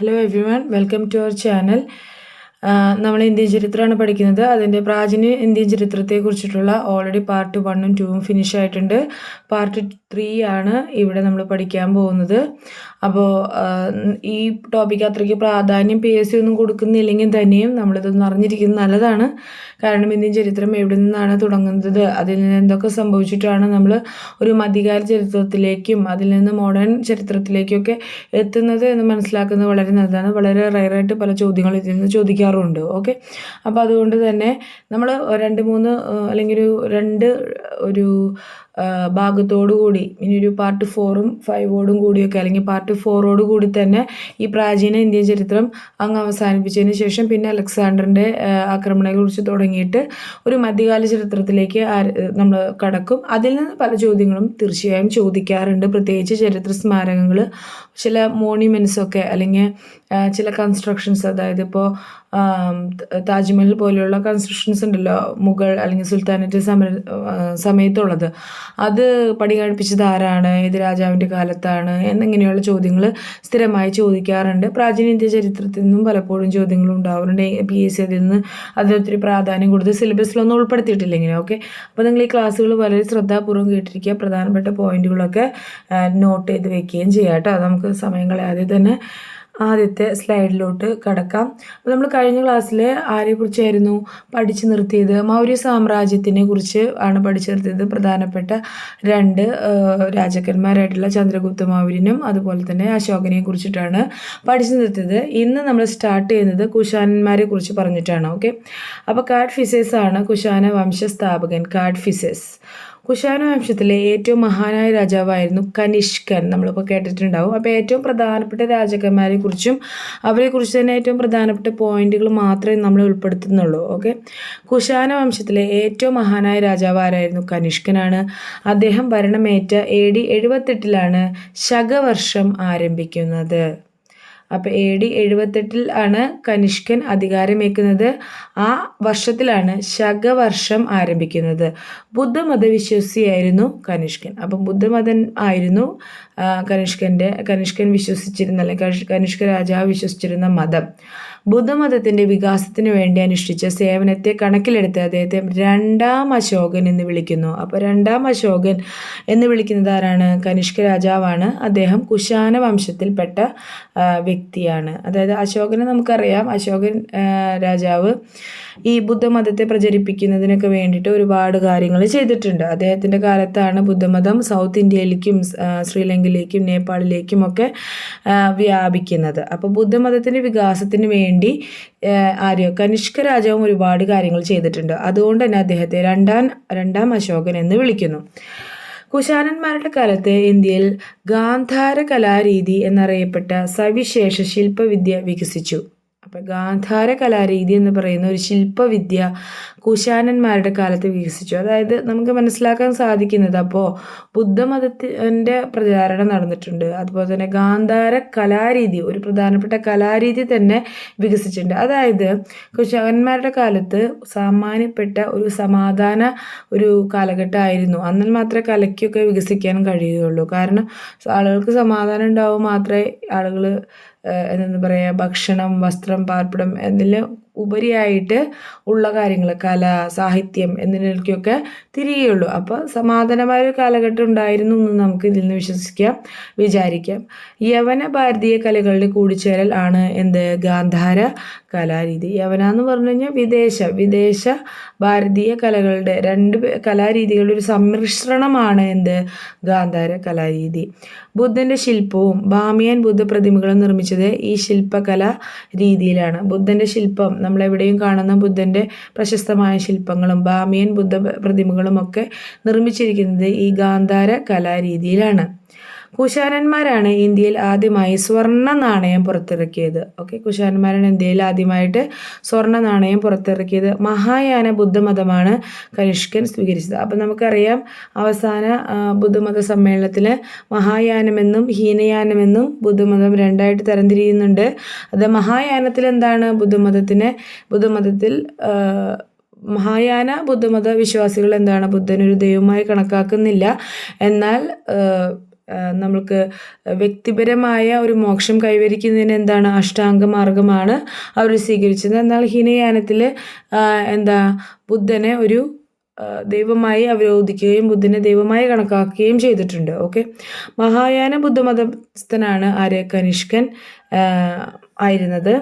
Hello everyone welcome to our channel നമ്മൾ Indian ചരിത്രമാണ് പഠിക്കുന്നത്. അതിന്റെ പ്രാചീന ഇന്ത്യൻ ചരിത്രത്തെ കുറിച്ചിട്ടുള്ള ഓൾറെഡി പാർട്ട് വണ്ണും ടൂവും ഫിനിഷ് ആയിട്ടുണ്ട്. പാർട്ട് ത്രീ ആണ് ഇവിടെ നമ്മൾ പഠിക്കാൻ പോകുന്നത്. അപ്പോൾ ഈ ടോപ്പിക്ക് അത്രയ്ക്ക് പ്രാധാന്യം പി എസ് സി ഒന്നും കൊടുക്കുന്നില്ലെങ്കിൽ തന്നെയും നമ്മളിതൊന്നും അറിഞ്ഞിരിക്കുന്നത് നല്ലതാണ്. കാരണം ഇന്ത്യൻ ചരിത്രം എവിടെ നിന്നാണ് തുടങ്ങുന്നത്? അതിൽ നിന്ന് എന്തൊക്കെ സംഭവിച്ചിട്ടാണ് നമ്മൾ ഒരു മധ്യകാല ചരിത്രത്തിലേക്കും അതിൽ നിന്ന് മോഡേൺ ചരിത്രത്തിലേക്കൊക്കെ എത്തുന്നത് എന്ന് മനസ്സിലാക്കുന്നത് വളരെ നല്ലതാണ്. വളരെ റയറായിട്ട് പല ചോദ്യങ്ങൾ ഇതിൽ നിന്ന് ചോദിക്കാറുമുണ്ട് ഓക്കെ അപ്പോൾ അതുകൊണ്ട് തന്നെ നമ്മൾ രണ്ട് മൂന്ന് അല്ലെങ്കിൽ ഒരു രണ്ട് ഒരു ഭാഗത്തോടു കൂടി ഇനി ഒരു പാർട്ട് ഫോറും ഫൈവോടും കൂടിയൊക്കെ അല്ലെങ്കിൽ പാർട്ട് ഫോറോട് കൂടി തന്നെ ഈ പ്രാചീന ഇന്ത്യൻ ചരിത്രം അങ്ങ് അവസാനിപ്പിച്ചതിന് ശേഷം പിന്നെ അലക്സാണ്ടറിന്റെ ആക്രമണത്തെക്കുറിച്ച് തുടങ്ങിയിട്ട് ഒരു മധ്യകാല ചരിത്രത്തിലേക്ക് നമ്മൾ കടക്കും. അതിൽ നിന്ന് പല ചോദ്യങ്ങളും തീർച്ചയായും ചോദിക്കാറുണ്ട്. പ്രത്യേകിച്ച് ചരിത്ര സ്മാരകങ്ങൾ ചില മോണിമെന്റ്സൊക്കെ അല്ലെങ്കിൽ ചില കൺസ്ട്രക്ഷൻസ് അതായത് ഇപ്പോൾ താജ്മഹൽ പോലെയുള്ള കൺസ്ട്രക്ഷൻസ് ഉണ്ടല്ലോ മുഗൾ അല്ലെങ്കിൽ സുൽത്താനറ്റ് സമര സമയത്തുള്ളത്. അത് പണി കഴിപ്പിച്ചത് ആരാണ്? ഏത് രാജാവിന്റെ കാലത്താണ്? എന്നിങ്ങനെയുള്ള ചോദ്യങ്ങൾ സ്ഥിരമായി ചോദിക്കാറുണ്ട്. പ്രാചീന ഇന്ത്യ ചരിത്രത്തിൽ നിന്നും പലപ്പോഴും ചോദ്യങ്ങൾ ഉണ്ടാവാറുണ്ട്. പി എസ് സി അതിൽ നിന്ന് അതിനൊത്തിരി പ്രാധാന്യം കൊടുത്ത് സിലബസിലൊന്നും ഉൾപ്പെടുത്തിയിട്ടില്ല ഇങ്ങനെ ഓക്കെ അപ്പോൾ നിങ്ങൾ ഈ ക്ലാസ്സുകൾ വളരെ ശ്രദ്ധാപൂർവം കേട്ടിരിക്കുക. പ്രധാനപ്പെട്ട പോയിന്റുകളൊക്കെ നോട്ട് ചെയ്ത് വെക്കുകയും ചെയ്യാം കേട്ടോ. നമുക്ക് സമയം കളയാതെ തന്നെ ആദ്യത്തെ സ്ലൈഡിലോട്ട് കടക്കാം. അപ്പോൾ നമ്മൾ കഴിഞ്ഞ ക്ലാസ്സിൽ ആരെക്കുറിച്ചായിരുന്നു പഠിച്ചു നിർത്തിയത്? മൗര്യ സാമ്രാജ്യത്തിനെ കുറിച്ച് ആണ് പഠിച്ചു നിർത്തിയത്. പ്രധാനപ്പെട്ട രണ്ട് രാജാക്കന്മാരായിട്ടുള്ള ചന്ദ്രഗുപ്ത മൗര്യനും അതുപോലെ തന്നെ അശോകനെ കുറിച്ചിട്ടാണ് പഠിച്ചു നിർത്തിയത്. ഇന്ന് നമ്മൾ സ്റ്റാർട്ട് ചെയ്യുന്നത് കുശാനന്മാരെ കുറിച്ച് പറഞ്ഞിട്ടാണ്. ഓക്കെ അപ്പോൾ കാഡ് ഫിസേസ് ആണ് കുശാന വംശസ്ഥാപകൻ കാഡ് ഫിസേസ് കുശാന വംശത്തിലെ ഏറ്റവും മഹാനായ രാജാവായിരുന്നു കനിഷ്കൻ. നമ്മളിപ്പോൾ കേട്ടിട്ടുണ്ടാവും. അപ്പോൾ ഏറ്റവും പ്രധാനപ്പെട്ട രാജാക്കന്മാരെ കുറിച്ചും അവരെക്കുറിച്ച് തന്നെ ഏറ്റവും പ്രധാനപ്പെട്ട പോയിന്റുകൾ മാത്രമേ നമ്മൾ ഉൾപ്പെടുത്തുന്നുള്ളൂ. ഓക്കെ? കുശാന വംശത്തിലെ ഏറ്റവും മഹാനായ രാജാവ് ആരായിരുന്നു? കനിഷ്കനാണ്. അദ്ദേഹം ഭരണമേറ്റ എ ഡി എഴുപത്തെട്ടിലാണ് ശകവർഷം ആരംഭിക്കുന്നത്. അപ്പോൾ എ ഡി എഴുപത്തെട്ടിൽ ആണ് കനിഷ്കൻ അധികാരമേക്കുന്നത് ആ വർഷത്തിലാണ് ശകവർഷം ആരംഭിക്കുന്നത്. ബുദ്ധമത വിശ്വസിയായിരുന്നു കനിഷ്കൻ. അപ്പം ബുദ്ധമതൻ ആയിരുന്നു കനിഷ്കന്റെ കനിഷ്കൻ വിശ്വസിച്ചിരുന്ന അല്ലെങ്കിൽ കനിഷ്ക രാജാവ് വിശ്വസിച്ചിരുന്ന മതം. ബുദ്ധമതത്തിന്റെ വികാസത്തിന് വേണ്ടി അനുഷ്ഠിച്ച സേവനത്തെ കണക്കിലെടുത്ത് അദ്ദേഹത്തെ രണ്ടാം അശോകൻ എന്ന് വിളിക്കുന്നു. അപ്പോൾ രണ്ടാം അശോകൻ എന്ന് വിളിക്കുന്നത് ആരാണ്? കനിഷ്ക രാജാവാണ്. അദ്ദേഹം കുശാന വംശത്തിൽപ്പെട്ട വ്യക്തിയാണ്. അതായത് അശോകനെ നമുക്കറിയാം. അശോകൻ രാജാവ് ഈ ബുദ്ധമതത്തെ പ്രചരിപ്പിക്കുന്നതിനൊക്കെ വേണ്ടിയിട്ട് ഒരുപാട് കാര്യങ്ങൾ ചെയ്തിട്ടുണ്ട്. അദ്ദേഹത്തിന്റെ കാലത്താണ് ബുദ്ധമതം സൗത്ത് ഇന്ത്യയിലേക്കും ശ്രീലങ്കയിലേക്കും നേപ്പാളിലേക്കും ഒക്കെ വ്യാപിക്കുന്നത്. അപ്പോൾ ബുദ്ധമതത്തിന്റെ വികാസത്തിന് വേണ്ടി ആര്യോ കനിഷ്ക രാജാവും ഒരുപാട് കാര്യങ്ങൾ ചെയ്തിട്ടുണ്ട്. അതുകൊണ്ട് തന്നെ അദ്ദേഹത്തെ രണ്ടാം രണ്ടാം അശോകൻ എന്ന് വിളിക്കുന്നു. കുശാനന്മാരുടെ കാലത്ത് ഇന്ത്യയിൽ ഗാന്ധാര കലാരീതി എന്നറിയപ്പെട്ട സവിശേഷ ശില്പവിദ്യ വികസിച്ചു. അപ്പോൾ ഗാന്ധാര കലാരീതി എന്ന് പറയുന്ന ഒരു ശില്പവിദ്യ കുശാനന്മാരുടെ കാലത്ത് വികസിച്ചു. അതായത് നമുക്ക് മനസ്സിലാക്കാൻ സാധിക്കുന്നത് അപ്പോൾ ബുദ്ധമതത്തിന്റെ പ്രചാരണം നടന്നിട്ടുണ്ട്. അതുപോലെ തന്നെ ഗാന്ധാര കലാരീതി ഒരു പ്രധാനപ്പെട്ട കലാരീതി തന്നെ വികസിച്ചിട്ടുണ്ട്. അതായത് കുശാനന്മാരുടെ കാലത്ത് സാമാന്യപ്പെട്ട ഒരു സമാധാന ഒരു കാലഘട്ടമായിരുന്നു. എന്നാൽ മാത്രമേ കലയ്ക്കൊക്കെ വികസിക്കാൻ കഴിയുകയുള്ളൂ. കാരണം ആളുകൾക്ക് സമാധാനം ഉണ്ടാവും മാത്രമേ ആളുകൾ എന്താ പറയുക ഭക്ഷണം വസ്ത്രം പാർപ്പിടം എന്നെല്ലാം ഉപരിയായിട്ട് ഉള്ള കാര്യങ്ങൾ കല സാഹിത്യം എന്നിവയ്ക്കൊക്കെ തിരികെയുള്ളൂ അപ്പോൾ സമാധാനമായ ഒരു കാലഘട്ടം ഉണ്ടായിരുന്നു എന്ന് നമുക്ക് ഇതിൽ നിന്ന് വിശ്വസിക്കാം വിചാരിക്കാം. യവന ഭാരതീയ കലകളുടെ കൂടിച്ചേരൽ ആണ് എന്ത്? ഗാന്ധാര കലാരീതി. യവന എന്ന് പറഞ്ഞു കഴിഞ്ഞാൽ വിദേശ വിദേശ ഭാരതീയ കലകളുടെ രണ്ട് കലാരീതികളുടെ ഒരു സമ്മിശ്രണമാണ് എന്ത്? ഗാന്ധാര കലാരീതി. ബുദ്ധന്റെ ശില്പവും ബാമിയൻ ബുദ്ധ പ്രതിമകളും നിർമ്മിച്ചത് ഈ ശില്പകല രീതിയിലാണ്. ബുദ്ധന്റെ ശില്പം നമ്മളെവിടെയും കാണുന്ന ബുദ്ധന്റെ പ്രശസ്തമായ ശില്പങ്ങളും ബാമിയൻ ബുദ്ധ പ്രതിമകളും ഒക്കെ നിർമ്മിച്ചിരിക്കുന്നത് ഈ ഗാന്ധാര കലാരീതിയിലാണ്. കുശാനന്മാരാണ് ഇന്ത്യയിൽ ആദ്യമായി സ്വർണ നാണയം പുറത്തിറക്കിയത്. ഓക്കെ കുശാനന്മാരാണ് ഇന്ത്യയിൽ ആദ്യമായിട്ട് സ്വർണ നാണയം പുറത്തിറക്കിയത്. മഹായാന ബുദ്ധമതമാണ് കനിഷ്കൻ സ്വീകരിച്ചത്. അപ്പം നമുക്കറിയാം അവസാന ബുദ്ധമത സമ്മേളനത്തിൽ മഹായാനമെന്നും ഹീനയാനമെന്നും ബുദ്ധമതം രണ്ടായിട്ട് തരംതിരിയുന്നുണ്ട്. അത് മഹായാനത്തിൽ എന്താണ് ബുദ്ധമതത്തിന്? ബുദ്ധമതത്തിൽ മഹായാന ബുദ്ധമത വിശ്വാസികൾ എന്താണ് ബുദ്ധനൊരു ദൈവമായി കണക്കാക്കുന്നില്ല. എന്നാൽ നമ്മൾക്ക് വ്യക്തിപരമായ ഒരു മോക്ഷം കൈവരിക്കുന്നതിന് എന്താണ് അഷ്ടാംഗ മാർഗമാണ് അവർ സ്വീകരിച്ചത്. എന്നാൽ ഹിനയാനത്തിൽ എന്താ ബുദ്ധനെ ഒരു ദൈവമായി അവരോധിക്കുകയും ബുദ്ധനെ ദൈവമായി കണക്കാക്കുകയും ചെയ്തിട്ടുണ്ട്. ഓക്കെ? മഹായാന ബുദ്ധമതസ്ഥനാണ് ആര്യ കനിഷ്കൻ ആയിരുന്നത്.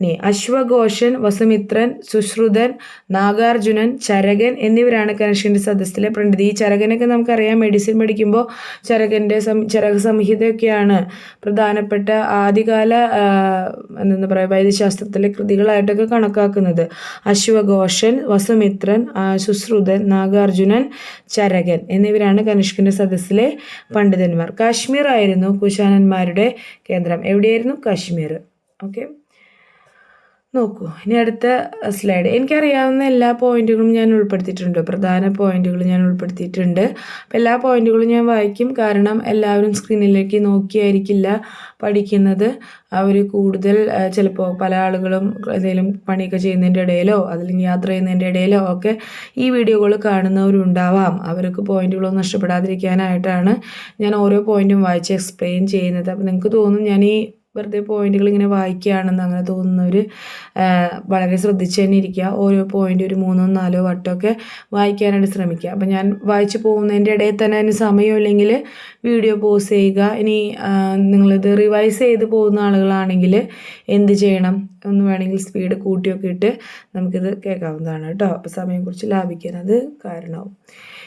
ഇനി അശ്വഘോഷൻ വസുമിത്രൻ സുശ്രുതൻ നാഗാർജുനൻ ചരകൻ എന്നിവരാണ് കനക്ഷന്റെ സദസ്സിലെ പണ്ഡിത്. ഈ ചരകനൊക്കെ നമുക്കറിയാം മെഡിസിൻ പഠിക്കുമ്പോൾ ചരകന്റെ സം ചരക സംഹിതയൊക്കെയാണ് പ്രധാനപ്പെട്ട ആദ്യകാല എന്താ പറയുക വൈദ്യശാസ്ത്രത്തിലെ കൃതികളായിട്ടൊക്കെ കണക്കാക്കുന്നത്. അശ്വഘോഷൻ വസുമിത്രൻ സുശ്രുതൻ നാഗാർജുനൻ ചരകൻ എന്നിവരാണ് കനിഷ്കന്റെ സദസ്സിലെ പണ്ഡിതന്മാർ. കാശ്മീർ ആയിരുന്നു കുശാനന്മാരുടെ കേന്ദ്രം. എവിടെയായിരുന്നു? കാശ്മീർ. ഓക്കെ. നോക്കൂ. ഇനി അടുത്ത സ്ലൈഡ് എനിക്കറിയാവുന്ന എല്ലാ പോയിന്റുകളും ഞാൻ ഉൾപ്പെടുത്തിയിട്ടുണ്ട്. പ്രധാന പോയിന്റുകൾ ഞാൻ ഉൾപ്പെടുത്തിയിട്ടുണ്ട്. അപ്പം എല്ലാ പോയിന്റുകളും ഞാൻ വായിക്കും. കാരണം എല്ലാവരും സ്ക്രീനിലേക്ക് നോക്കിയായിരിക്കില്ല പഠിക്കുന്നത്. അവർ കൂടുതൽ ചിലപ്പോൾ പല ആളുകളും എന്തെങ്കിലും പണിയൊക്കെ ചെയ്യുന്നതിന്റെ ഇടയിലോ അല്ലെങ്കിൽ യാത്ര ചെയ്യുന്നതിന്റെ ഇടയിലോ ഒക്കെ ഈ വീഡിയോകൾ കാണുന്നവരുണ്ടാവാം. അവർക്ക് പോയിന്റുകളൊന്നും നഷ്ടപ്പെടാതിരിക്കാനായിട്ടാണ് ഞാൻ ഓരോ പോയിന്റും വായിച്ച് എക്സ്പ്ലെയിൻ ചെയ്യുന്നത്. അപ്പം നിങ്ങൾക്ക് തോന്നും ഞാൻ ഈ വെറുതെ പോയിന്റുകൾ ഇങ്ങനെ വായിക്കുകയാണെന്ന് അങ്ങനെ തോന്നുന്നവർ വളരെ ശ്രദ്ധിച്ച് തന്നെ ഇരിക്കുക. ഓരോ പോയിന്റ് ഒരു മൂന്നോ നാലോ വട്ടമൊക്കെ വായിക്കാനായിട്ട് ശ്രമിക്കുക. അപ്പം ഞാൻ വായിച്ചു പോകുന്നതിന്റെ ഇടയിൽ തന്നെ അതിന് സമയമില്ലെങ്കിൽ വീഡിയോ പോസ് ചെയ്യുക. ഇനി നിങ്ങളിത് റിവൈസ് ചെയ്ത് പോകുന്ന ആളുകളാണെങ്കിൽ എന്ത് ചെയ്യണം? ഒന്ന് വേണമെങ്കിൽ സ്പീഡ് കൂട്ടിയൊക്കെ ഇട്ട് നമുക്കിത് കേൾക്കാവുന്നതാണ് കേട്ടോ. അപ്പോൾ സമയം കുറിച്ച് ലാഭിക്കാൻ അത് കാരണമാവും.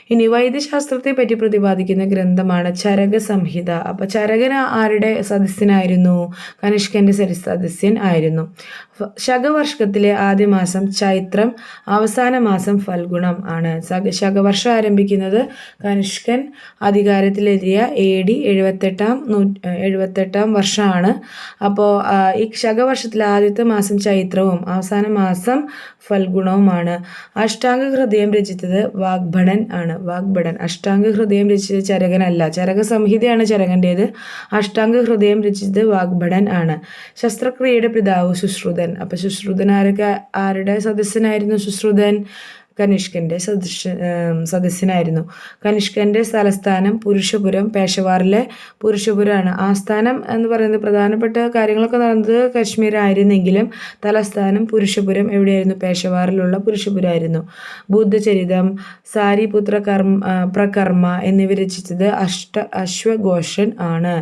ഇനി വൈദ്യശാസ്ത്രത്തെ പറ്റി പ്രതിപാദിക്കുന്ന ഗ്രന്ഥമാണ് ചരക സംഹിത അപ്പോൾ ചരകൻ ആരുടെ സദസ്യനായിരുന്നു? കനിഷ്കന്റെ സദസ്യൻ ആയിരുന്നു. ശകവർഷത്തിലെ ആദ്യ മാസം ചൈത്രം അവസാന മാസം ഫൽഗുണം ആണ്. ശകവർഷം ആരംഭിക്കുന്നത് കനിഷ്കൻ അധികാരത്തിലെത്തിയ എ ഡി എഴുപത്തെട്ടാം നൂ എഴുപത്തെട്ടാം വർഷമാണ്. അപ്പോൾ ഈ ശകവർഷത്തിലെ ആദ്യത്തെ മാസം ചൈത്രവും അവസാന മാസം ഫൽഗുണവുമാണ്. അഷ്ടാംഗ ഹൃദയം രചിച്ചത് വാഗ്ഭടൻ ആണ്. വാഗ്ഭടൻ അഷ്ടാംഗ ഹൃദയം രചിച്ചത് ചരകനല്ല. ചരക സംഹിതയാണ് ചരകന്റേത് അഷ്ടാംഗ ഹൃദയം രചിച്ചത് വാഗ്ഭടൻ ആണ്. ശസ്ത്രക്രിയയുടെ പിതാവ് സുശ്രുതൻ അപ്പോൾ സുശ്രുതൻ ആരൊക്കെ ആരുടെ സദസ്സനായിരുന്നു സുശ്രുതൻ കനിഷ്കന്റെ സദസ്യ സദസ്യനായിരുന്നു കനിഷ്കന്റെ തലസ്ഥാനം പുരുഷപുരം പേഷവാറിലെ പുരുഷപുരമാണ്. ആസ്ഥാനം എന്ന് പറയുന്നത് പ്രധാനപ്പെട്ട കാര്യങ്ങളൊക്കെ നടന്നത് കശ്മീർ ആയിരുന്നെങ്കിലും തലസ്ഥാനം പുരുഷപുരം എവിടെയായിരുന്നു? പേഷവാറിലുള്ള പുരുഷപുരമായിരുന്നു ബുദ്ധചരിതം സാരിപുത്ര കർമ്മ പ്രകർമ്മ എന്നിവ രചിച്ചത് അഷ്ട അശ്വഘോഷൻ ആണ്.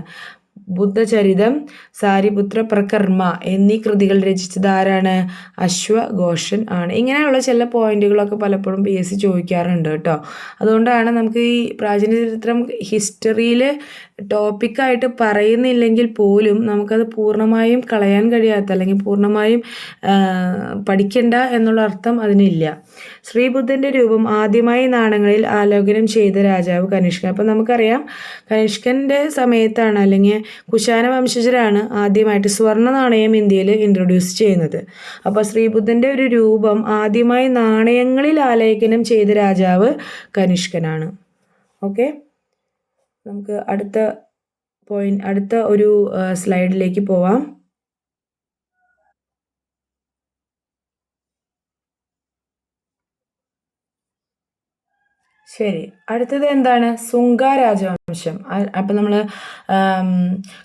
ബുദ്ധചരിതം സാരിപുത്ര പ്രകർമ്മ എന്നീ കൃതികൾ രചിച്ചത് ആരാണ്? അശ്വഘോഷൻ ആണ്. ഇങ്ങനെയുള്ള ചില പോയിന്റുകളൊക്കെ പലപ്പോഴും പി എസ് സി ചോദിക്കാറുണ്ട് കേട്ടോ. അതുകൊണ്ടാണ് നമുക്ക് ഈ പ്രാചീന ചരിത്രം ഹിസ്റ്ററിയിൽ ടോപ്പിക്കായിട്ട് പറയുന്നില്ലെങ്കിൽ പോലും നമുക്കത് പൂർണമായും കളയാൻ കഴിയാത്ത അല്ലെങ്കിൽ പൂർണമായും പഠിക്കണ്ട എന്നുള്ള അർത്ഥം അതിനില്ല. ശ്രീബുദ്ധന്റെ രൂപം ആദ്യമായി നാണങ്ങളിൽ ആലോകനം ചെയ്ത രാജാവ് കനിഷ്കൻ. അപ്പം നമുക്കറിയാം കനിഷ്കന്റെ സമയത്താണ് അല്ലെങ്കിൽ കുശാന വംശജരാണ് ആദ്യമായിട്ട് സ്വർണ നാണയം ഇന്ത്യയിൽ ഇൻട്രൊഡ്യൂസ് ചെയ്യുന്നത്. അപ്പോൾ ശ്രീബുദ്ധന്റെ ഒരു രൂപം ആദ്യമായി നാണയങ്ങളിൽ ആലേഖനം ചെയ്ത രാജാവ് കനിഷ്കനാണ്. ഓക്കെ? നമുക്ക് അടുത്ത പോയിന്റ് അടുത്ത ഒരു സ്ലൈഡിലേക്ക് പോവാം. it അടുത്തത് എന്താണ്? സുങ്ക രാജവംശം. അപ്പം നമ്മൾ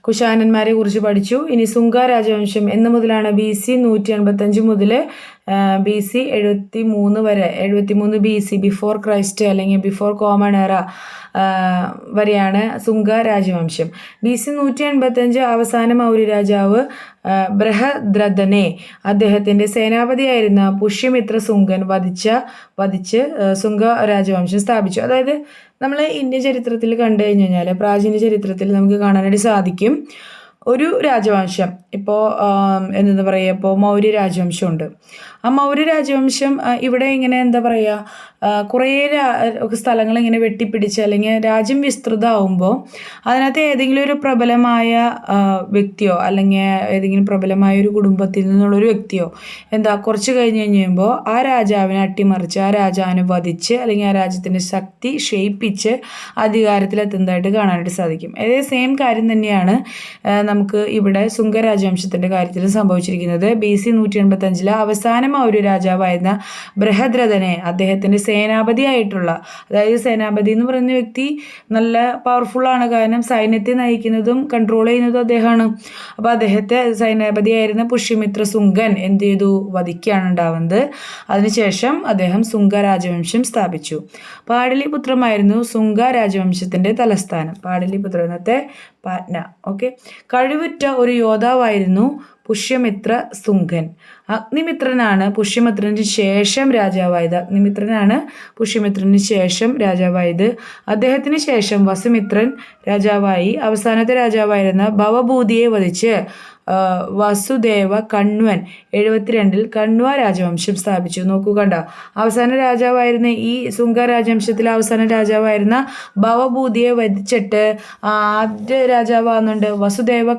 കുശാനന്മാരെ കുറിച്ച് പഠിച്ചു. ഇനി സുങ്ക രാജവംശം എന്ന് മുതലാണ് ബി സി നൂറ്റി അൻപത്തഞ്ച് മുതൽ ബി സി എഴുപത്തി മൂന്ന് വരെ എഴുപത്തി മൂന്ന് ബി സി ബിഫോർ ക്രൈസ്റ്റ് അല്ലെങ്കിൽ ബിഫോർ കോമൺ എറ വരെയാണ് സുങ്ക രാജവംശം. ബി സി നൂറ്റി എൺപത്തഞ്ച് അവസാന മൗര്യ രാജാവ് ബൃഹദ്രഥനെ അദ്ദേഹത്തിന്റെ സേനാപതിയായിരുന്ന പുഷ്യമിത്ര സുങ്കൻ വധിച്ച വധിച്ച് സുങ്ക രാജവംശം സ്ഥാപിച്ചു. അതായത് നമ്മൾ ഇന്ത്യൻ ചരിത്രത്തിൽ കണ്ടു കഴിഞ്ഞു കഴിഞ്ഞാൽ പ്രാചീന ചരിത്രത്തിൽ നമുക്ക് കാണാനായിട്ട് സാധിക്കും. ഒരു രാജവംശം. ഇപ്പോൾ എന്താ പറയുക ഇപ്പോൾ മൗര്യ രാജവംശമുണ്ട്. ആ മൗര്യ രാജവംശം ഇവിടെ ഇങ്ങനെ എന്താ പറയുക കുറേ സ്ഥലങ്ങൾ ഇങ്ങനെ വെട്ടിപ്പിടിച്ച് അല്ലെങ്കിൽ രാജ്യം വിസ്തൃതമാവുമ്പോൾ അതിനകത്ത് ഏതെങ്കിലും ഒരു പ്രബലമായ വ്യക്തിയോ അല്ലെങ്കിൽ ഏതെങ്കിലും പ്രബലമായ ഒരു കുടുംബത്തിൽ നിന്നുള്ളൊരു വ്യക്തിയോ എന്താ കുറച്ച് കഴിഞ്ഞ് കഴിയുമ്പോൾ ആ രാജാവിനെ അട്ടിമറിച്ച് ആ രാജാവിനെ വധിച്ച് അല്ലെങ്കിൽ ആ രാജ്യത്തിന്റെ ശക്തി ക്ഷയിപ്പിച്ച് അധികാരത്തിലെത്തുന്നതായിട്ട് കാണാനായിട്ട് സാധിക്കും. അതേ സെയിം കാര്യം തന്നെയാണ് നമുക്ക് ഇവിടെ സുങ്ക രാജവംശത്തിന്റെ കാര്യത്തിൽ സംഭവിച്ചിരിക്കുന്നത്. ബി സി നൂറ്റി എൺപത്തഞ്ചിലെ ആ ഒരു രാജാവായിരുന്ന ബൃഹദ്രഥനെ അദ്ദേഹത്തിന്റെ സേനാപതിയായിട്ടുള്ള അതായത് സേനാപതി എന്ന് പറയുന്ന വ്യക്തി നല്ല പവർഫുള്ളാണ് കാരണം സൈന്യത്തെ നയിക്കുന്നതും കൺട്രോൾ ചെയ്യുന്നതും അദ്ദേഹമാണ്. അപ്പോൾ അദ്ദേഹത്തെ സൈന്യാപതിയായിരുന്ന പുഷ്യമിത്ര സുങ്കൻ എന്ത് ചെയ്തു? വധിക്കുകയാണ് ഉണ്ടാവുന്നത്. അതിനുശേഷം അദ്ദേഹം സുങ്ക രാജവംശം സ്ഥാപിച്ചു. പാടലിപുത്രമായിരുന്നു സുങ്ക രാജവംശത്തിന്റെ തലസ്ഥാനം. പാടലിപുത്ര ഇന്നത്തെ പാറ്റ്ന. ഓക്കെ കഴിവുറ്റ ഒരു യോദ്ധാവായിരുന്നു പുഷ്യമിത്ര സുങ്കൻ. അഗ്നിമിത്രനാണ് പുഷ്യമിത്രന് ശേഷം രാജാവായത്. അഗ്നിമിത്രനാണ് പുഷ്യമിത്രന് ശേഷം രാജാവായത്. അദ്ദേഹത്തിന് ശേഷം വസുമിത്രൻ രാജാവായി. അവസാനത്തെ രാജാവായിരുന്ന ഭവഭൂതിയെ വധിച്ച് വസുദേവ കണ്വൻ എഴുപത്തിരണ്ടിൽ കണ്വ രാജവംശം സ്ഥാപിച്ചു. നോക്കൂ കണ്ട അവസാന രാജാവായിരുന്ന ഈ സുങ്ക രാജവംശത്തിലെ അവസാന രാജാവായിരുന്ന ഭവഭൂതിയെ വധിച്ചിട്ട് ആദ്യ രാജാവാകുന്നുണ്ട് വസുദേവ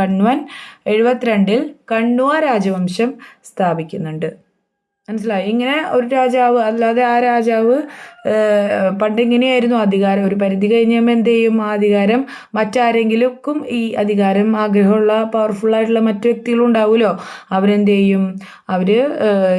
കണ്വൻ എഴുപത്തിരണ്ടിൽ കണ്വ രാജവംശം സ്ഥാപിക്കുന്നുണ്ട്. മനസ്സിലായി? ഇങ്ങനെ ഒരു രാജാവ് അല്ലാതെ ആ രാജാവ് പണ്ട് പണ്ടിങ്ങനെയായിരുന്നു അധികാരം. ഒരു പരിധി കഴിഞ്ഞുമ്പോൾ എന്ത് ചെയ്യും? ആ അധികാരം മറ്റാരെങ്കിലുംക്കും ഈ അധികാരം ആഗ്രഹമുള്ള പവർഫുള്ളായിട്ടുള്ള മറ്റു വ്യക്തികളും ഉണ്ടാവുമല്ലോ. അവരെന്ത് ചെയ്യും? അവർ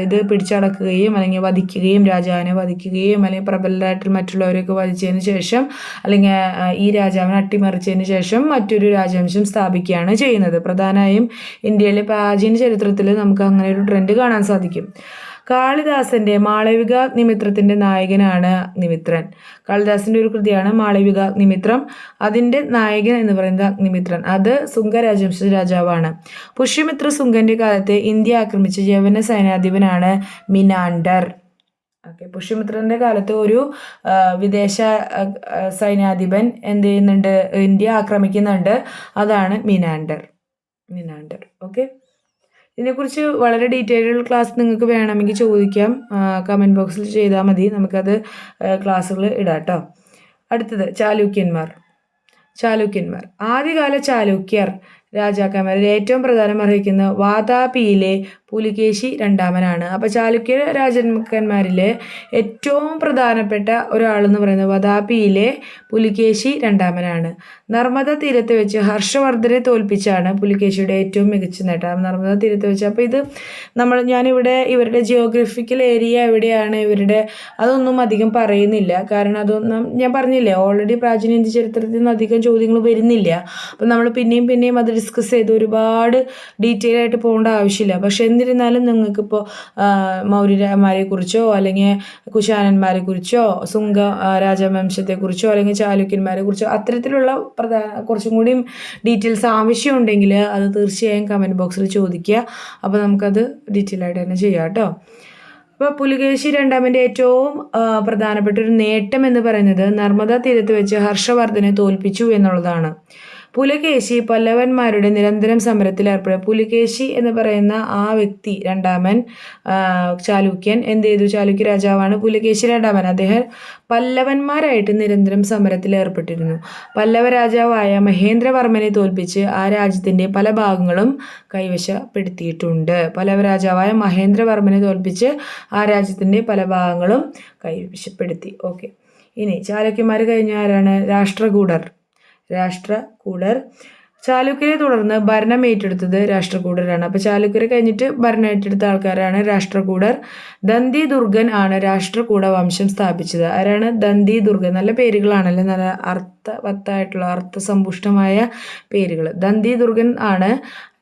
ഇത് പിടിച്ചടക്കുകയും അല്ലെങ്കിൽ വധിക്കുകയും രാജാവിനെ വധിക്കുകയും അല്ലെങ്കിൽ പ്രബലരായിട്ടുള്ള മറ്റുള്ളവരെയൊക്കെ വധിച്ചതിന് ശേഷം അല്ലെങ്കിൽ ഈ രാജാവിനെ അട്ടിമറിച്ചതിന് ശേഷം മറ്റൊരു രാജവംശം സ്ഥാപിക്കുകയാണ് ചെയ്യുന്നത്. പ്രധാനമായും ഇന്ത്യയിലെ പ്രാചീന ചരിത്രത്തിൽ നമുക്ക് അങ്ങനെ ഒരു ട്രെൻഡ് കാണാൻ സാധിക്കും. കാളിദാസന്റെ മാളവിക നിമിത്രത്തിന്റെ നായകനാണ് അഗ്നിമിത്രൻ കാളിദാസന്റെ ഒരു കൃതിയാണ് മാളവിക നിമിത്രം. അതിന്റെ നായകൻ എന്ന് പറയുന്നത് അഗ്നിമിത്രൻ അത് സുങ്ക രാജവംശ രാജാവാണ്. പുഷ്യമിത്ര സുങ്കന്റെ കാലത്ത് ഇന്ത്യ ആക്രമിച്ച യവന സൈനാധിപനാണ് മിനാണ്ടർ. ഓക്കെ പുഷ്യമിത്രന്റെ കാലത്ത് ഒരു വിദേശ സൈന്യാധിപൻ എന്ത് ചെയ്യുന്നുണ്ട്? ഇന്ത്യ ആക്രമിക്കുന്നുണ്ട്. അതാണ് മിനാണ്ടർ. മിനാണ്ടർ. ഓക്കെ. ഇതിനെക്കുറിച്ച് വളരെ ഡീറ്റെയിൽഡ് ക്ലാസ് നിങ്ങൾക്ക് വേണമെങ്കിൽ ചോദിക്കാം. കമന്റ് ബോക്സിൽ ചെയ്താൽ മതി. നമുക്കത് ക്ലാസ്സുകൾ ഇടാം കേട്ടോ അടുത്തത് ചാലൂക്യന്മാർ. ചാലൂക്യന്മാർ. ആദ്യകാല ചാലൂക്യർ രാജാക്കന്മാരിൽ ഏറ്റവും പ്രധാനം അർഹിക്കുന്ന വാതാപിയിലെ പുലികേശി രണ്ടാമനാണ്. അപ്പോൾ ചാലുക്യ രാജാക്കന്മാരിൽ ഏറ്റവും പ്രധാനപ്പെട്ട ഒരാളെന്ന് പറയുന്നത് വദാപിയിലെ പുലികേശി രണ്ടാമനാണ്. നർമ്മദ തീരത്ത് വെച്ച് ഹർഷവർദ്ധനെ തോൽപ്പിച്ചാണ് പുലികേശിയുടെ ഏറ്റവും മികച്ച നേട്ടം നർമ്മദ തീരത്ത് വെച്ച്. അപ്പോൾ ഇത് നമ്മൾ ഞാനിവിടെ ഇവരുടെ ജിയോഗ്രഫിക്കൽ ഏരിയ എവിടെയാണ് ഇവരുടെ അതൊന്നും അധികം പറയുന്നില്ല. കാരണം അതൊന്നും ഞാൻ പറഞ്ഞില്ലേ ഓൾറെഡി പ്രാചീന ഇന്ത്യ ചരിത്രത്തിൽ നിന്ന് അധികം ചോദ്യങ്ങൾ വരുന്നില്ല. അപ്പം നമ്മൾ പിന്നെയും പിന്നെയും അത് ഡിസ്കസ് ചെയ്ത് ഒരുപാട് ഡീറ്റെയിൽ ആയിട്ട് പോകേണ്ട ആവശ്യമില്ല. പക്ഷെ എന്നിരുന്നാലും നിങ്ങൾക്കിപ്പോൾ മൗര്യമാരെ കുറിച്ചോ അല്ലെങ്കിൽ കുശാനന്മാരെ കുറിച്ചോ സുങ്ക രാജവംശത്തെക്കുറിച്ചോ അല്ലെങ്കിൽ ചാലുക്യന്മാരെ കുറിച്ചോ അത്തരത്തിലുള്ള പ്രധാന കുറച്ചും കൂടിയും ഡീറ്റെയിൽസ് ആവശ്യമുണ്ടെങ്കിൽ അത് തീർച്ചയായും കമന്റ് ബോക്സിൽ ചോദിക്കുക. അപ്പോൾ നമുക്കത് ഡീറ്റെയിൽ ആയിട്ട് തന്നെ ചെയ്യാം കേട്ടോ. അപ്പോൾ പുലികേശി രണ്ടാമന്റെ ഏറ്റവും പ്രധാനപ്പെട്ട ഒരു നേട്ടം എന്ന് പറയുന്നത് നർമ്മദ തീരത്ത് വെച്ച് ഹർഷവർദ്ധനെ തോൽപ്പിച്ചു എന്നുള്ളതാണ്. പുലകേശി പല്ലവന്മാരുടെ നിരന്തരം സമരത്തിൽ ഏർപ്പെടുക. പുലികേശി എന്ന് പറയുന്ന ആ വ്യക്തി രണ്ടാമൻ ചാലുക്യൻ എന്ത് ചെയ്തു? ചാലുക്യ രാജാവാണ് പുലകേശി രണ്ടാമൻ. അദ്ദേഹം പല്ലവന്മാരായിട്ട് നിരന്തരം സമരത്തിൽ ഏർപ്പെട്ടിരുന്നു. പല്ലവ രാജാവായ മഹേന്ദ്രവർമ്മനെ തോൽപ്പിച്ച് ആ രാജ്യത്തിന്റെ പല ഭാഗങ്ങളും കൈവശപ്പെടുത്തിയിട്ടുണ്ട്. പല്ലവ രാജാവായ മഹേന്ദ്രവർമ്മനെ തോൽപ്പിച്ച് ആ രാജ്യത്തിന്റെ പല ഭാഗങ്ങളും കൈവശപ്പെടുത്തി. ഓക്കെ. ഇനി ചാലക്യന്മാർ കഴിഞ്ഞ ആരാണ്? രാഷ്ട്രകൂടർ. രാഷ്ട്രകൂടർ ചാലുക്കരെ തുടർന്ന് ഭരണം ഏറ്റെടുത്തത് രാഷ്ട്രകൂടരാണ് അപ്പോൾ ചാലൂക്യരെ കഴിഞ്ഞിട്ട് ഭരണം ഏറ്റെടുത്ത ആൾക്കാരാണ് രാഷ്ട്രകൂടർ ദന്തി ദുർഗൻ ആണ് രാഷ്ട്രകൂട വംശം സ്ഥാപിച്ചത്. ആരാണ്? ദന്തി ദുർഗൻ നല്ല പേരുകളാണല്ലോ? നല്ല അർത്ഥവത്തായിട്ടുള്ള അർത്ഥസമ്പുഷ്ടമായ പേരുകൾ ദന്തി ദുർഗൻ ആണ്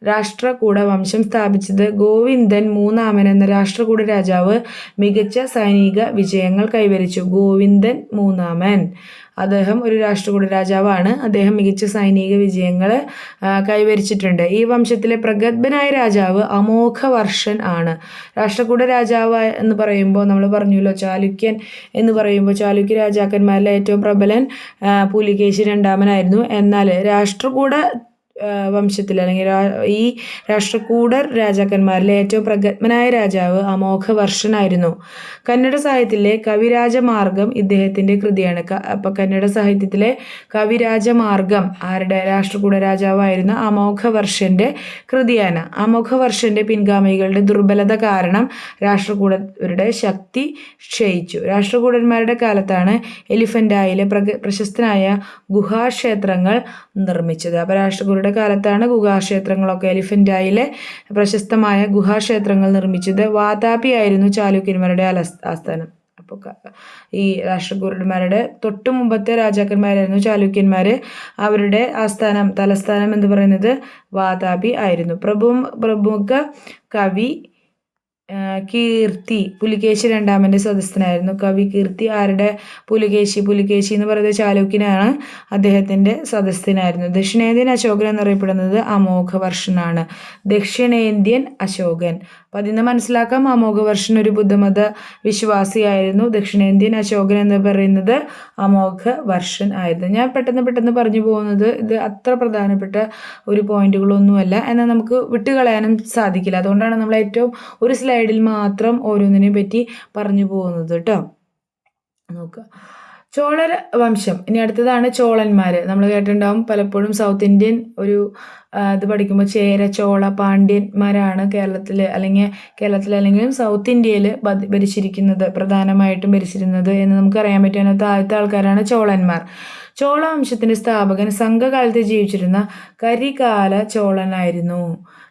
രാഷ്ട്രകൂട വംശം സ്ഥാപിച്ചത് ഗോവിന്ദൻ മൂന്നാമൻ എന്ന രാഷ്ട്രകൂട രാജാവ് മികച്ച സൈനിക വിജയങ്ങൾ കൈവരിച്ചു. ഗോവിന്ദൻ മൂന്നാമൻ. അദ്ദേഹം ഒരു രാഷ്ട്രകൂട രാജാവാണ്. അദ്ദേഹം മികച്ച സൈനിക വിജയങ്ങൾ കൈവരിച്ചിട്ടുണ്ട്. ഈ വംശത്തിലെ പ്രഗത്ഭനായ രാജാവ് അമോഘ വർഷൻ ആണ്. രാഷ്ട്രകൂട രാജാവ് എന്ന് പറയുമ്പോൾ നമ്മൾ പറഞ്ഞല്ലോ ചാലുക്യൻ എന്ന് പറയുമ്പോൾ ചാലുക്യ രാജാക്കന്മാരിലെ ഏറ്റവും പ്രബലൻ പുലികേശി രണ്ടാമനായിരുന്നു. എന്നാൽ രാഷ്ട്രകൂട വംശത്തിൽ അല്ലെങ്കിൽ ഈ രാഷ്ട്രകൂടർ രാജാക്കന്മാരിലെ ഏറ്റവും പ്രഗത്ഭനായ രാജാവ് അമോഘവർഷനായിരുന്നു. കന്നഡ സാഹിത്യത്തിലെ കവിരാജമാർഗം ഇദ്ദേഹത്തിന്റെ കൃതിയാണ്. അപ്പോൾ കന്നഡ സാഹിത്യത്തിലെ കവിരാജമാർഗം ആരുടെ രാഷ്ട്രകൂട രാജാവായിരുന്ന അമോഘവർഷന്റെ കൃതിയാണ്. അമോഘവർഷന്റെ പിൻഗാമികളുടെ ദുർബലത കാരണം രാഷ്ട്രകൂടരുടെ ശക്തി ക്ഷയിച്ചു. രാഷ്ട്രകൂടന്മാരുടെ കാലത്താണ് എലിഫന്റായിലെ പ്രശസ്തനായ ഗുഹാക്ഷേത്രങ്ങൾ നിർമ്മിച്ചത്. അപ്പോൾ രാഷ്ട്രകൂടരുടെ ചോളന്മാരുടെ കാലത്താണ് ഗുഹാക്ഷേത്രങ്ങളൊക്കെ. എലിഫന്റായിലെ പ്രശസ്തമായ ഗുഹാക്ഷേത്രങ്ങൾ നിർമ്മിച്ചത് വാതാപി ആയിരുന്നു ചാലുക്യന്മാരുടെ ആസ്ഥാനം. അപ്പോൾ ഈ രാഷ്ട്രകൂടന്മാരുടെ തൊട്ടു മുമ്പത്തെ രാജാക്കന്മാരായിരുന്നു ചാലുക്യന്മാർ അവരുടെ ആസ്ഥാനം തലസ്ഥാനം എന്ന് പറയുന്നത് വാതാപി ആയിരുന്നു. പ്രഭു പ്രമുഖ കവി കീർത്തി പുലികേശി രണ്ടാമന്റെ സദസ്യനായിരുന്നു കവി കീർത്തി ആരുടെ പുലികേശി? പുലികേശി എന്ന് പറയുന്നത് ചാലൂക്കിനാണ് അദ്ദേഹത്തിന്റെ സദസ്യനായിരുന്നു ദക്ഷിണേന്ത്യൻ അശോകൻ എന്നറിയപ്പെടുന്നത് അമോഘവർഷനാണ്. ദക്ഷിണേന്ത്യൻ അശോകൻ. അപ്പം അതിൽ നിന്ന് മനസ്സിലാക്കാം. അമോഘവർഷൻ ഒരു ബുദ്ധമത വിശ്വാസിയായിരുന്നു. ദക്ഷിണേന്ത്യൻ അശോകൻ എന്ന് പറയുന്നത് അമോഘ വർഷൻ ആയിരുന്നു. ഞാൻ പെട്ടെന്ന് പെട്ടെന്ന് പറഞ്ഞു പോകുന്നത് ഇത് അത്ര പ്രധാനപ്പെട്ട ഒരു പോയിന്റുകളൊന്നുമല്ല. എന്നാൽ നമുക്ക് വിട്ടുകളയാനും സാധിക്കില്ല. അതുകൊണ്ടാണ് നമ്മൾ ഏറ്റവും ഒരു സ്ലൈഡിൽ മാത്രം ഓരോന്നിനെയും പറ്റി പറഞ്ഞു പോകുന്നത്. കേട്ടോ. നോക്കുക. ചോള വംശം. ഇനി അടുത്തതാണ് ചോളന്മാർ നമ്മൾ കേട്ടിട്ടുണ്ടാവും പലപ്പോഴും സൗത്ത് ഇന്ത്യൻ ഒരു ഇത് പഠിക്കുമ്പോൾ ചേര ചോള പാണ്ഡ്യന്മാരാണ് കേരളത്തിൽ അല്ലെങ്കിൽ കേരളത്തിൽ അല്ലെങ്കിൽ സൗത്ത് ഇന്ത്യയിൽ ഭരിച്ചിരിക്കുന്നത് പ്രധാനമായിട്ടും ഭരിച്ചിരുന്നത് എന്ന് നമുക്കറിയാൻ പറ്റും. അതിനകത്ത് ആദ്യത്തെ ആൾക്കാരാണ് ചോളന്മാർ. ചോള വംശത്തിന്റെ സ്ഥാപകൻ സംഘകാലത്ത് ജീവിച്ചിരുന്ന കരികാല ചോളനായിരുന്നു.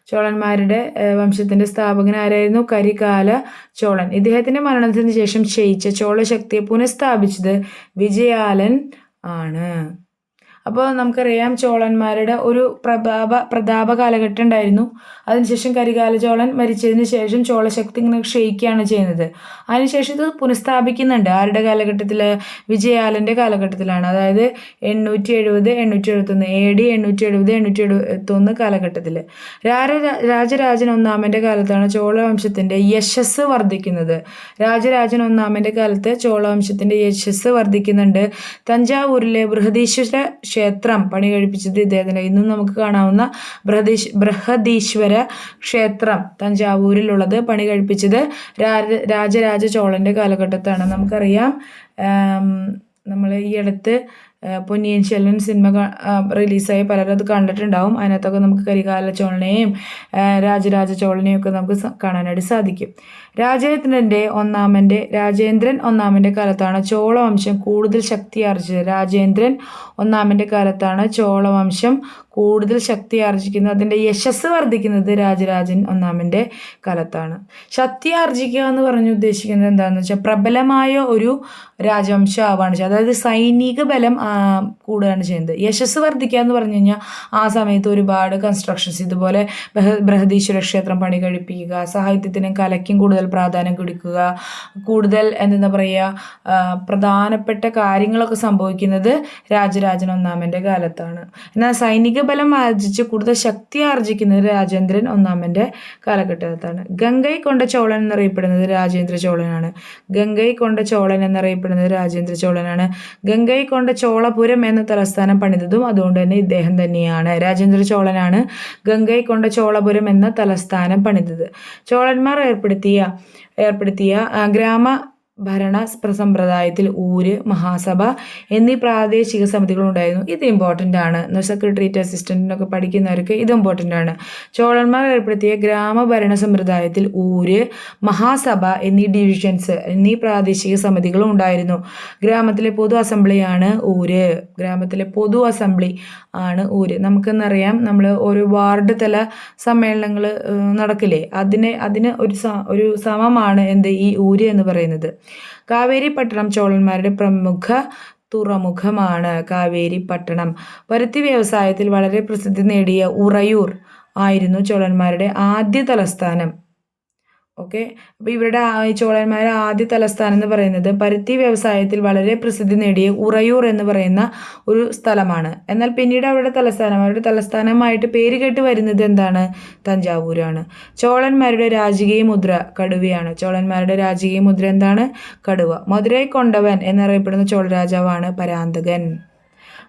ചോളന്മാരുടെ വംശത്തിന്റെ സ്ഥാപകൻ ആരായിരുന്നു? കരികാല ചോളൻ. ഇദ്ദേഹത്തിന്റെ മരണത്തിന് ശേഷം ക്ഷയിച്ച ചോളശക്തിയെ പുനഃസ്ഥാപിച്ചത് വിജയാലൻ ആണ്. അപ്പോൾ നമുക്കറിയാം ചോളന്മാരുടെ ഒരു പ്രതാപ പ്രതാപ കാലഘട്ടം ഉണ്ടായിരുന്നു. അതിനുശേഷം കരികാല ചോളൻ മരിച്ചതിന് ശേഷം ചോളശക്തി ഇങ്ങനെ ക്ഷയിക്കുകയാണ് ചെയ്യുന്നത്. അതിനുശേഷം ഇത് പുനഃസ്ഥാപിക്കുന്നുണ്ട്. ആരുടെ കാലഘട്ടത്തിൽ വിജയാലന്റെ കാലഘട്ടത്തിലാണ്. അതായത് എണ്ണൂറ്റി എഴുപത് എണ്ണൂറ്റി എഴുപത്തൊന്ന് എ ഡി എണ്ണൂറ്റി എഴുപത് എണ്ണൂറ്റി എഴുപത്തൊന്ന് കാലഘട്ടത്തിൽ രാജ രാജരാജൻ ഒന്നാമന്റെ കാലത്താണ് ചോളവംശത്തിന്റെ യശസ് വർദ്ധിക്കുന്നത്. രാജരാജൻ ഒന്നാമന്റെ കാലത്ത് ചോളവംശത്തിന്റെ യശസ് വർദ്ധിക്കുന്നുണ്ട്. തഞ്ചാവൂരിലെ ബൃഹദീശ്വര ക്ഷേത്രം പണി കഴിപ്പിച്ചത് ഇദ്ദേഹത്തിന് ഇന്നും നമുക്ക് കാണാവുന്ന ബൃഹദീശ് ബൃഹദീശ്വര ക്ഷേത്രം തഞ്ചാവൂരിലുള്ളത് പണി കഴിപ്പിച്ചത് രാജ രാജരാജ ചോളന്റെ കാലഘട്ടത്താണ്. നമുക്കറിയാം നമ്മൾ ഈ അടുത്ത് പൊന്നിയിൻ ശെൽവൻ സിനിമ റിലീസായി പലരും അത് കണ്ടിട്ടുണ്ടാവും. അതിനകത്തൊക്കെ നമുക്ക് കരികാല ചോളനെയും രാജരാജ ചോളനെയും ഒക്കെ നമുക്ക് കാണാനായിട്ട് സാധിക്കും. രാജേന്ദ്രന്റെ ഒന്നാമന്റെ രാജേന്ദ്രൻ ഒന്നാമന്റെ കാലത്താണ് ചോളവംശം കൂടുതൽ ശക്തി ആർജിച്ചത് രാജേന്ദ്രൻ ഒന്നാമന്റെ കാലത്താണ് ചോളവംശം കൂടുതൽ ശക്തി ആർജിക്കുന്നത് അതിന്റെ യശസ് വർദ്ധിക്കുന്നത് രാജരാജൻ ഒന്നാമന്റെ കാലത്താണ്. ശക്തി ആർജിക്കുക എന്ന് പറഞ്ഞ് ഉദ്ദേശിക്കുന്നത് എന്താണെന്ന് വെച്ചാൽ പ്രബലമായ ഒരു രാജവംശം ആവുകയാണ് ചെയ്യുന്നത് അതായത് സൈനിക ബലം കൂടുകയാണ് ചെയ്യുന്നത്. യശസ് വർദ്ധിക്കുക എന്ന് പറഞ്ഞു കഴിഞ്ഞാൽ ആ സമയത്ത് ഒരുപാട് കൺസ്ട്രക്ഷൻസ് ഇതുപോലെ ബൃഹ- ബൃഹദീശ്വര ക്ഷേത്രം പണി കഴിപ്പിക്കുക സാഹിത്യത്തിനും കലയ്ക്കും കൂടുതൽ പ്രാധാന്യം കൊടുക്കുക കൂടുതൽ എന്താ പറയുക പ്രധാനപ്പെട്ട കാര്യങ്ങളൊക്കെ സംഭവിക്കുന്നത് രാജരാജൻ ഒന്നാമന്റെ കാലത്താണ്. എന്നാൽ സൈനിക ബലം ആർജിച്ച് കൂടുതൽ ശക്തി ആർജിക്കുന്നത് രാജേന്ദ്രൻ ഒന്നാമന്റെ കാലഘട്ടത്താണ് ഗംഗൈ കൊണ്ട ചോളൻ എന്നറിയപ്പെടുന്നത് രാജേന്ദ്ര ചോളനാണ്. ഗംഗൈ കൊണ്ട ചോളൻ എന്നറിയപ്പെടുന്നത് രാജേന്ദ്ര ചോളനാണ്. ഗംഗൈ കൊണ്ട ചോളപുരം എന്ന തലസ്ഥാനം പണിതതും അതുകൊണ്ട് തന്നെ ഇദ്ദേഹം തന്നെയാണ്. രാജേന്ദ്ര ചോളനാണ് ഗംഗൈ കൊണ്ട ചോളപുരം എന്ന തലസ്ഥാനം പണിതത്. ചോളന്മാർ ഏർപ്പെടുത്തിയ ഏർപ്പെടുത്തിയ ഗ്രാമ ഭരണ സമ്പ്രദായത്തിൽ ഊര് മഹാസഭ എന്നീ പ്രാദേശിക സമിതികളുണ്ടായിരുന്നു. ഇത് ഇമ്പോർട്ടന്റ് ആണ്. സെക്രട്ടേറിയറ്റ് അസിസ്റ്റന്റിനൊക്കെ പഠിക്കുന്നവർക്ക് ഇത് ഇമ്പോർട്ടന്റ് ആണ്. ചോളന്മാർ ഏർപ്പെടുത്തിയ ഗ്രാമഭരണ സമ്പ്രദായത്തിൽ ഊര് മഹാസഭ എന്നീ ഡിവിഷൻസ് എന്നീ പ്രാദേശിക സമിതികളും ഉണ്ടായിരുന്നു. ഗ്രാമത്തിലെ പൊതു അസംബ്ലിയാണ് ഊര്. ഗ്രാമത്തിലെ പൊതു അസംബ്ലി ആണ് ഊര്. നമുക്കെന്നറിയാം നമ്മൾ ഒരു വാർഡ് തല സമ്മേളനങ്ങൾ നടക്കില്ലേ? അതിനെ അതിന് ഒരു ഒരു സമമാണ് എന്ത് ഈ ഊര് എന്ന് പറയുന്നത്. കാവേരി പട്ടണം ചോളന്മാരുടെ പ്രമുഖ തുറമുഖമാണ് കാവേരി പട്ടണം പരുത്തി വ്യവസായത്തിൽ വളരെ പ്രസിദ്ധി നേടിയ ഉറയൂർ ആയിരുന്നു ചോളന്മാരുടെ ആദ്യ തലസ്ഥാനം. ഓക്കെ? അപ്പോൾ ഇവരുടെ ചോളന്മാരെ ആദ്യ തലസ്ഥാനം എന്ന് പറയുന്നത് പരുത്തി വ്യവസായത്തിൽ വളരെ പ്രസിദ്ധി നേടിയ ഉറയൂർ എന്ന് പറയുന്ന ഒരു സ്ഥലമാണ്. എന്നാൽ പിന്നീട് അവരുടെ തലസ്ഥാനം അവരുടെ തലസ്ഥാനമായിട്ട് പേര് കേട്ട് വരുന്നത് എന്താണ്? തഞ്ചാവൂരാണ്. ചോളന്മാരുടെ രാജകീയ മുദ്ര കടുവയാണ്. ചോളന്മാരുടെ രാജകീയ മുദ്ര എന്താണ്? കടുവ. മധുരൈ കൊണ്ടവൻ എന്നറിയപ്പെടുന്ന ചോളരാജാവാണ് പരാന്തകൻ.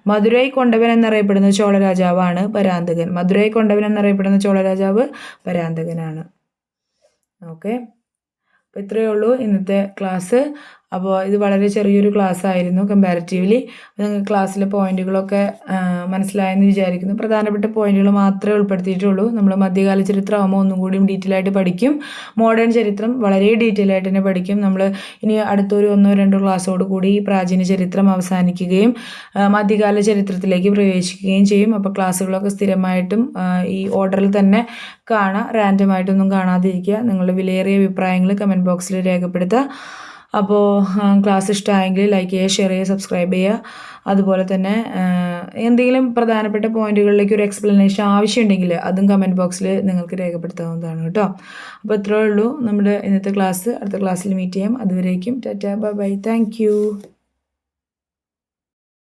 മധുരൈ കൊണ്ടവൻ എന്നറിയപ്പെടുന്ന ചോളരാജാവാണ് പരാന്തകൻ. മധുരൈ കൊണ്ടവൻ എന്നറിയപ്പെടുന്ന ചോളരാജാവ് പരാന്തകനാണ്. ഓക്കെ അപ്പോൾ ഇത്രയേ ഉള്ളൂ ഇന്നത്തെ ക്ലാസ് അപ്പോൾ ഇത് വളരെ ചെറിയൊരു ക്ലാസ് ആയിരുന്നു കമ്പാരിറ്റീവ്ലി നിങ്ങൾക്ക് ക്ലാസ്സിലെ പോയിന്റുകളൊക്കെ മനസ്സിലായെന്ന് വിചാരിക്കുന്നു. പ്രധാനപ്പെട്ട പോയിന്റുകൾ മാത്രമേ ഉൾപ്പെടുത്തിയിട്ടുള്ളൂ. നമ്മൾ മധ്യകാല ചരിത്രം ആകുമ്പോൾ ഒന്നും കൂടിയും ഡീറ്റെയിൽ ആയിട്ട് പഠിക്കും. മോഡേൺ ചരിത്രം വളരെ ഡീറ്റെയിൽ ആയിട്ട് തന്നെ പഠിക്കും. നമ്മൾ ഇനി അടുത്തൊരു ഒന്നോ രണ്ടോ ക്ലാസ്സോട് കൂടി ഈ പ്രാചീന ചരിത്രം അവസാനിക്കുകയും മധ്യകാല ചരിത്രത്തിലേക്ക് പ്രവേശിക്കുകയും ചെയ്യും. അപ്പോൾ ക്ലാസ്സുകളൊക്കെ സ്ഥിരമായിട്ടും ഈ ഓർഡറിൽ തന്നെ കാണാം. റാൻഡമായിട്ടൊന്നും കാണാതിരിക്കുക. നിങ്ങളുടെ വിലയേറിയ അഭിപ്രായങ്ങൾ കമന്റ് ബോക്സിൽ രേഖപ്പെടുത്തുക. അപ്പോൾ ക്ലാസ് ഇഷ്ടമായെങ്കിൽ ലൈക്ക് ചെയ്യുക ഷെയർ ചെയ്യുക സബ്സ്ക്രൈബ് ചെയ്യുക. അതുപോലെ തന്നെ എന്തെങ്കിലും പ്രധാനപ്പെട്ട പോയിന്റുകളിലേക്ക് ഒരു എക്സ്പ്ലനേഷൻ ആവശ്യമുണ്ടെങ്കിൽ അതും കമന്റ് ബോക്സിൽ നിങ്ങൾക്ക് രേഖപ്പെടുത്താവുന്നതാണ് കേട്ടോ. അപ്പോൾ ഇത്രയേ ഉള്ളൂ. നമ്മുടെ ഇന്നത്തെ ക്ലാസ് അടുത്ത ക്ലാസ്സിൽ മീറ്റ് ചെയ്യാം. അതുവരേക്കും ടാറ്റ ബൈ ബൈ താങ്ക്